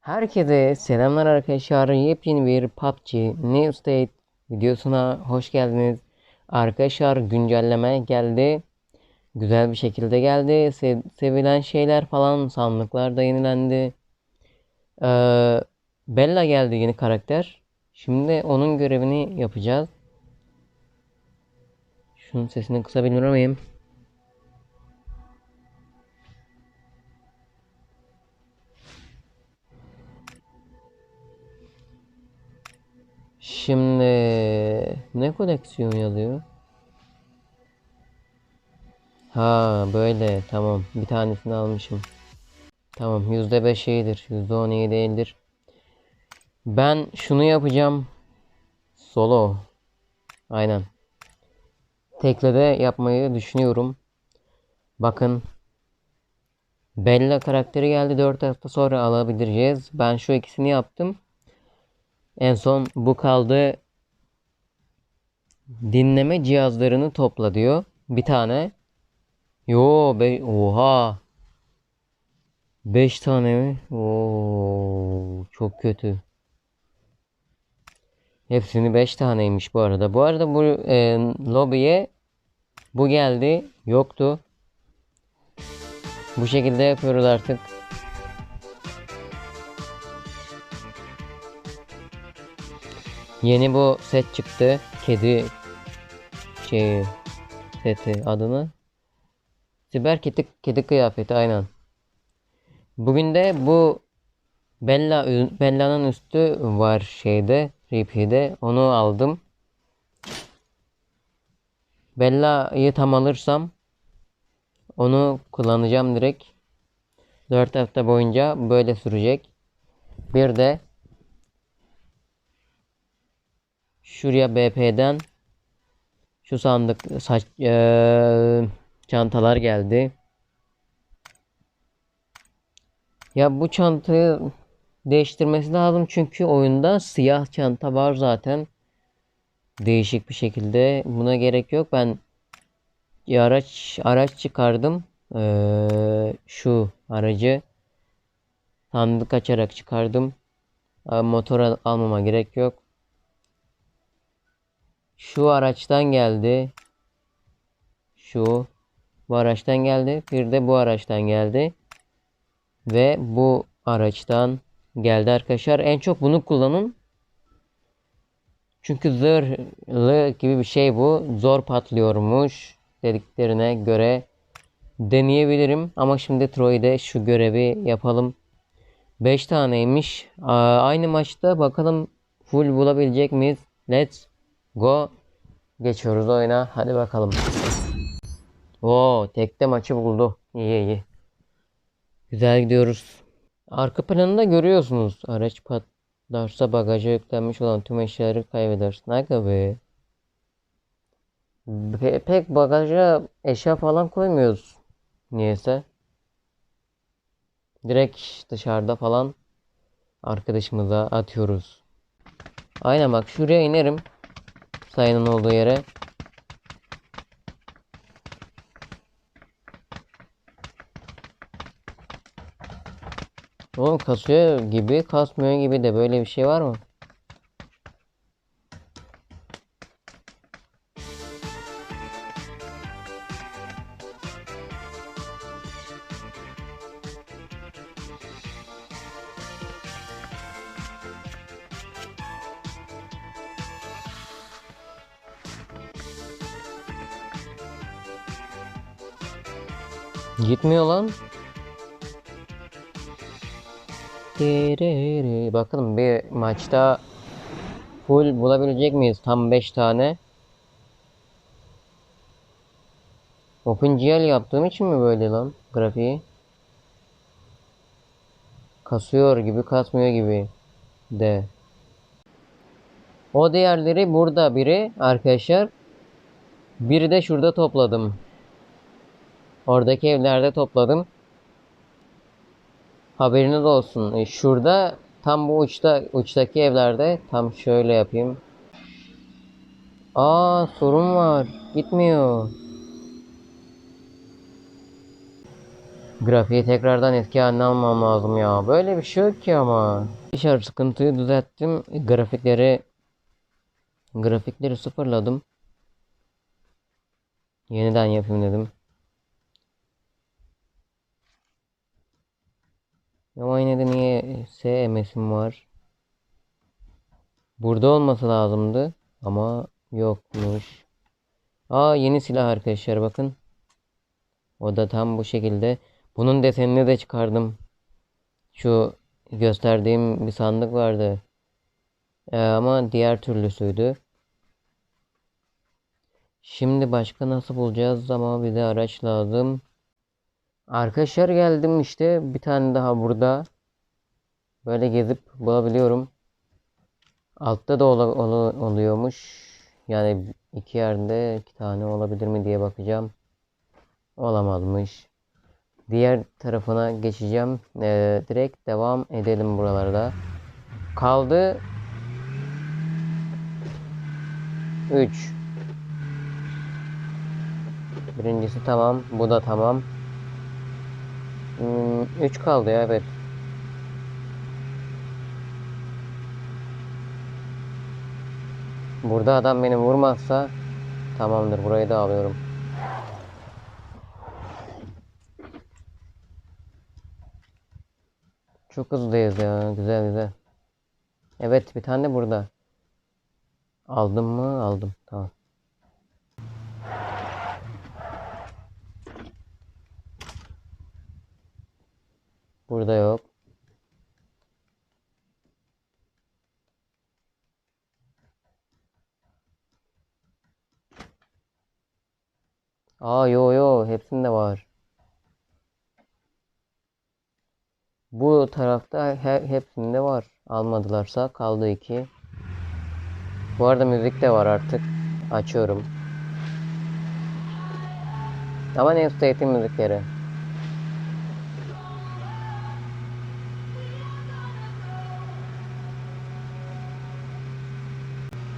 Herkese selamlar arkadaşlar. Yepyeni bir PUBG New State videosuna hoş geldiniz. Arkadaşlar güncelleme geldi. Güzel bir şekilde geldi. Se- sevilen şeyler falan sandıklar da yenilendi. Ee, Bella geldi yeni karakter. Şimdi onun görevini yapacağız. Şunun sesini kısabilir miyim? Şimdi ne koleksiyon yazıyor? Ha böyle tamam bir tanesini almışım. Tamam %5 iyidir %10 iyi değildir. Ben şunu yapacağım. Solo. Aynen. Tekle de yapmayı düşünüyorum. Bakın. Bella karakteri geldi 4 hafta sonra alabileceğiz. Ben şu ikisini yaptım. En son bu kaldı. Dinleme cihazlarını topla diyor. Bir tane. Yo be oha. 5 tane mi? Oo çok kötü. Hepsini 5 taneymiş bu arada. Bu arada bu e, lobiye bu geldi. Yoktu. Bu şekilde yapıyoruz artık. Yeni bu set çıktı. Kedi şey seti adını. Siber kedi, kedi kıyafeti aynen. Bugün de bu Bella Bella'nın üstü var şeyde RP'de. Onu aldım. Bella'yı tam alırsam onu kullanacağım direkt. 4 hafta boyunca böyle sürecek. Bir de Şuraya BP'den şu sandık saç eee, çantalar geldi. Ya bu çantayı değiştirmesi lazım çünkü oyunda siyah çanta var zaten. Değişik bir şekilde buna gerek yok. Ben araç araç çıkardım. Eee, şu aracı sandık açarak çıkardım. Motor al- almama gerek yok. Şu araçtan geldi. Şu bu araçtan geldi. Bir de bu araçtan geldi. Ve bu araçtan geldi arkadaşlar. En çok bunu kullanın. Çünkü zırhlı gibi bir şey bu. Zor patlıyormuş dediklerine göre deneyebilirim. Ama şimdi Troy'de şu görevi yapalım. 5 taneymiş. Aynı maçta bakalım full bulabilecek miyiz? Let's Go. Geçiyoruz oyuna. Hadi bakalım. Oo, tekte maçı buldu. İyi iyi. Güzel gidiyoruz. Arka planında görüyorsunuz. Araç patlarsa bagaja yüklenmiş olan tüm eşyaları kaybedersin. Aga be. Pe- pek bagaja eşya falan koymuyoruz. Niyeyse. Direkt dışarıda falan arkadaşımıza atıyoruz. Aynen bak şuraya inerim sayının olduğu yere. Oğlum kasıyor gibi kasmıyor gibi de böyle bir şey var mı? Gitmiyor lan. Bakalım bir maçta full bulabilecek miyiz? Tam 5 tane. OpenGL yaptığım için mi böyle lan grafiği? Kasıyor gibi kasmıyor gibi de. O diğerleri burada biri arkadaşlar. Biri de şurada topladım. Oradaki evlerde topladım. Haberiniz olsun. E, Şurada tam bu uçta uçtaki evlerde tam şöyle yapayım. Aa sorun var. Gitmiyor. Grafiği tekrardan eski haline almam lazım ya. Böyle bir şey yok ki ama. Dışarı sıkıntıyı düzelttim. Grafikleri grafikleri sıfırladım. Yeniden yapayım dedim. Ama yine de niye SMS'im var? Burada olması lazımdı. Ama yokmuş. Aa yeni silah arkadaşlar bakın. O da tam bu şekilde. Bunun desenini de çıkardım. Şu gösterdiğim bir sandık vardı. Ee, ama diğer türlüsüydü. Şimdi başka nasıl bulacağız ama bir de araç lazım. Arkadaşlar geldim işte bir tane daha burada. Böyle gezip bulabiliyorum. Altta da ola- ola- oluyormuş. Yani iki yerde iki tane olabilir mi diye bakacağım. Olamazmış. Diğer tarafına geçeceğim. Ee, direkt devam edelim buralarda. Kaldı 3 Birincisi tamam. Bu da tamam. 3 kaldı ya evet. Burada adam beni vurmazsa tamamdır. Burayı da alıyorum. Çok hızlıyız ya. Güzel güzel. Evet bir tane burada. Aldım mı? Aldım. Tamam. Burada yok. Aa yo yo hepsinde var. Bu tarafta he, hepsinde var. Almadılarsa kaldı iki. Bu arada müzik de var artık. Açıyorum. Ama ne müzikleri.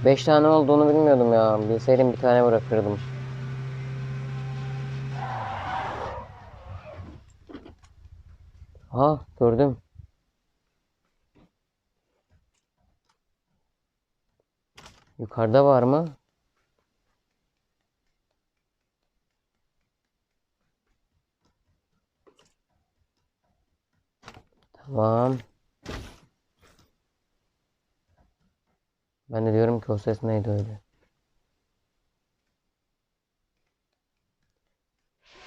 Beş tane olduğunu bilmiyordum ya. Bilseydim bir tane bırakırdım. Ha gördüm. Yukarıda var mı? Tamam. Ben de diyorum ki o ses neydi öyle.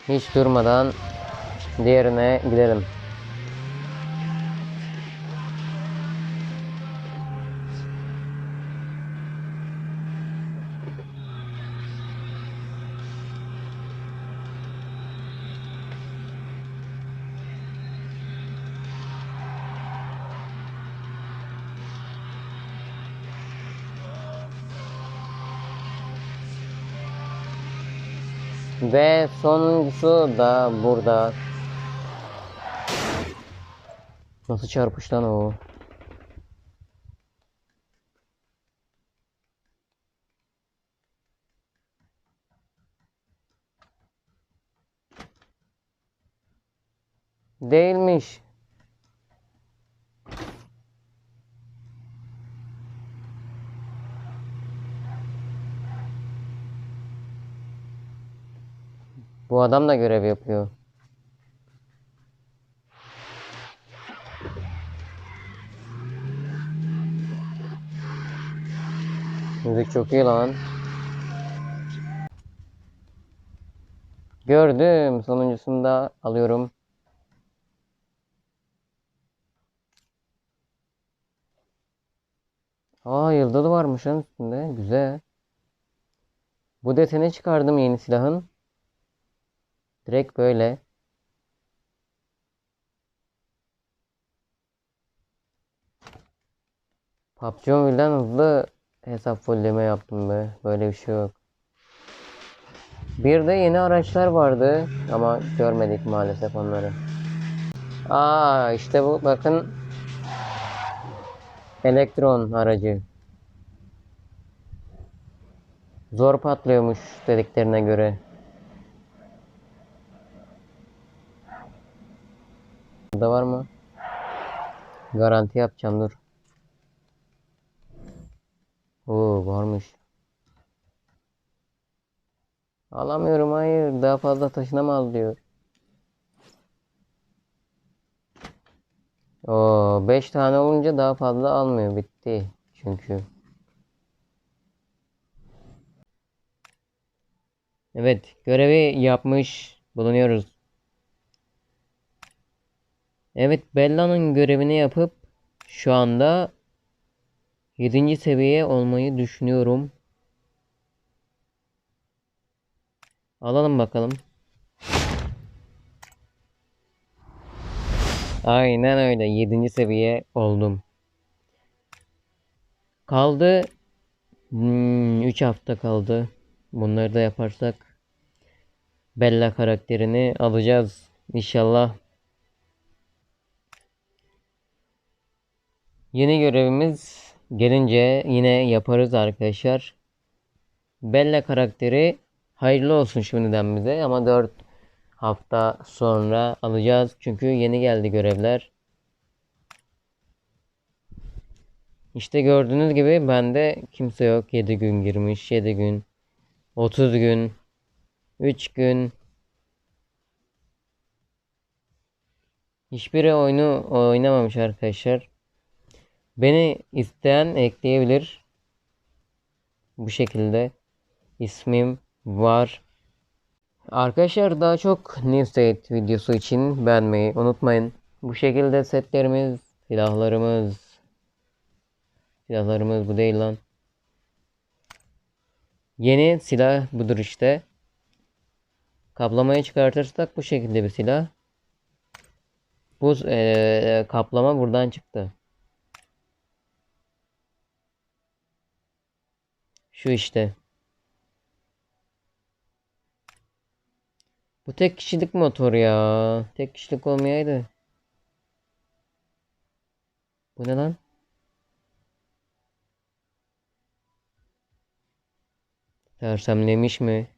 Hiç durmadan diğerine gidelim. Ve sonuncusu da burada. Nasıl çarpış lan o? Değilmiş. Bu adam da görev yapıyor. Müzik çok iyi lan. Gördüm. Sonuncusunu da alıyorum. Aa yıldız varmış lan üstünde. Güzel. Bu deseni çıkardım yeni silahın. Direkt böyle. PUBG Mobile'den hızlı hesap fullleme yaptım be. Böyle bir şey yok. Bir de yeni araçlar vardı ama görmedik maalesef onları. Aa işte bu bakın elektron aracı. Zor patlıyormuş dediklerine göre. Burada var mı? Garanti yapacağım dur. Oo varmış. Alamıyorum hayır. Daha fazla taşınamaz diyor. Oo 5 tane olunca daha fazla almıyor. Bitti. Çünkü. Evet, görevi yapmış bulunuyoruz. Evet, Bella'nın görevini yapıp şu anda 7. seviye olmayı düşünüyorum. Alalım bakalım. Aynen öyle. 7. seviye oldum. Kaldı 3 hafta kaldı. Bunları da yaparsak Bella karakterini alacağız inşallah. Yeni görevimiz gelince yine yaparız arkadaşlar. Bella karakteri hayırlı olsun şimdiden bize ama 4 hafta sonra alacağız. Çünkü yeni geldi görevler. İşte gördüğünüz gibi bende kimse yok. 7 gün girmiş. 7 gün. 30 gün. 3 gün. Hiçbiri oyunu oynamamış arkadaşlar. Beni isteyen ekleyebilir. Bu şekilde ismim var. Arkadaşlar daha çok New State videosu için beğenmeyi unutmayın. Bu şekilde setlerimiz, silahlarımız, silahlarımız bu değil lan. Yeni silah budur işte. Kaplamayı çıkartırsak bu şekilde bir silah. Bu e, kaplama buradan çıktı. Şu işte. Bu tek kişilik motor ya. Tek kişilik olmayaydı. Bu ne lan? Sersemlemiş mi?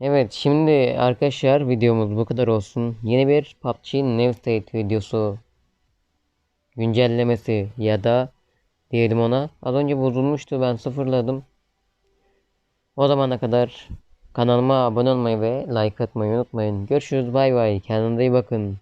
Evet şimdi arkadaşlar videomuz bu kadar olsun. Yeni bir PUBG New State videosu güncellemesi ya da diyelim ona. Az önce bozulmuştu ben sıfırladım. O zamana kadar kanalıma abone olmayı ve like atmayı unutmayın. Görüşürüz bay bay. Kendinize iyi bakın.